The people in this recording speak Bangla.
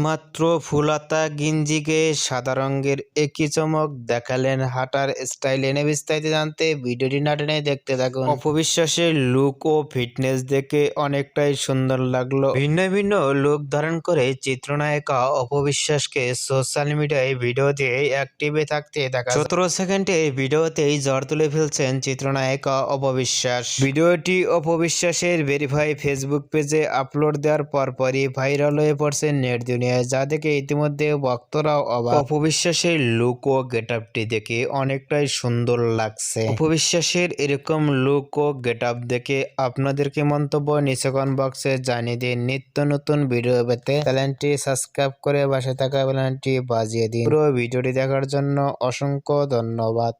এইমাত্র ফুলাতা গিঞ্জিকে সাদা রঙের একই চমক দেখালেন হাঁটার স্টাইল এনে বিস্তারিত জানতে ভিডিওটি না টেনে দেখতে থাকুন। অপবিশ্বাসের লুক ও ফিটনেস দেখে অনেকটাই সুন্দর লাগল। ভিন্ন ভিন্ন লুক ধারণ করে চিত্রনায়িকা অপবিশ্বাসকে সোশ্যাল মিডিয়ায় ভিডিও দিয়ে অ্যাক্টিভে থাকতে দেখা সতেরো সেকেন্ডে ভিডিওতেই জ্বর তুলে ফেলছেন চিত্রনায়িকা অপবিশ্বাস। ভিডিওটি অপবিশ্বাসের ভেরিফাই ফেসবুক পেজে আপলোড দেওয়ার পরপরই ভাইরাল হয়ে পড়ছে নেট দুনিয়ায়। যা দেখে ইতিমধ্যে ভক্তরাও অবাক। অপবিশ্বাসের লুক ও গেটআপটি দেখে অনেকটাই সুন্দর লাগছে। অপবিশ্বাসের এরকম লুক ও গেটআপ দেখে আপনাদের কি মন্তব্য নিচে কমেন্ট বক্সে জানিয়ে দিন। নিত্য নতুন ভিডিও পেতে চ্যানেলটি সাবস্ক্রাইব করে পাশে থাকা বেলানটি বাজিয়ে দিন। পুরো ভিডিওটি দেখার জন্য অসংখ্য ধন্যবাদ।